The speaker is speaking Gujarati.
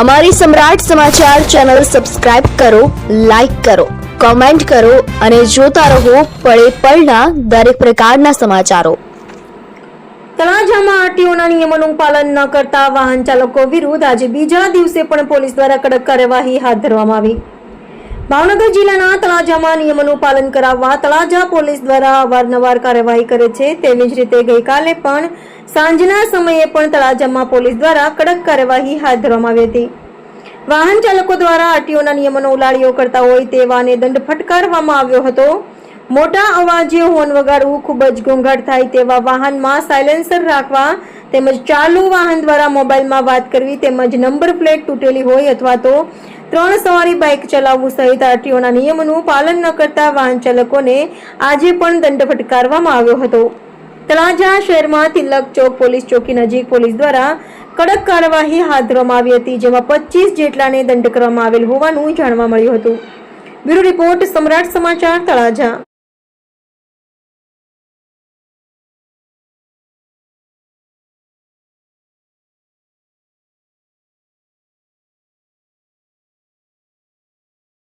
અમારી સમ્રાટ સમાચાર ચેનલ સબસ્ક્રાઇબ કરો, લાઇક કરો, કોમેન્ટ કરો અને જોતા રહો પળે પળના દરેક પ્રકારના સમાચારો. તળાજામાં આરટીઓના નિયમોનું પાલન ન કરતા વાહન ચાલકો વિરુદ્ધ આજે બીજા દિવસે પણ પોલીસ દ્વારા કડક કાર્યવાહી હાથ ધરવામાં આવી. ભાવનગર જિલ્લાના તળાજામાં નિયમોનું પાલન કરાવવા તળાજા પોલીસ દ્વારા અવારનવાર કાર્યવાહી કરે છે. તેવી જ રીતે ગઈકાલે પણ સાંજના સમયે પણ તળાજામાં પોલીસ દ્વારા કડક કાર્યવાહી હાથ ધરવામાં આવી હતી. વાહન ચાલકો દ્વારા આરટીઓના નિયમોનો ઉલાળીઓ કરતા હોય તેવાને દંડ ફટકારવામાં આવ્યો હતો. મોટા અવાજે હોર્ન વગાડવું ખૂબ જ ઘોંઘાટ થાય તેવા વાહનમાં સાયલેન્સર રાખવા તેમજ ચાલુ વાહન દ્વારા મોબાઈલમાં વાત કરવી તેમજ નંબર પ્લેટ તૂટેલી હોય અથવા તો ત્રણ સવારી બાઇક ચલાવવું સહિત આરટીઓના નિયમોનું પાલન ન કરતા વાહન ચાલકોને આજે પણ દંડ ફટકારવામાં આવ્યો હતો. તળાજા શહેરમાં તિલક ચોક પોલીસ ચોકી નજીક પોલીસ દ્વારા કડક કાર્યવાહી હાથ ધરવામાં આવી હતી, જેમાં પચીસ જેટલાને દંડ કરવામાં આવેલ હોવાનું જાણવા મળ્યું હતું. બ્યુરો રિપોર્ટ સમ્રાટ સમાચાર તળાજા.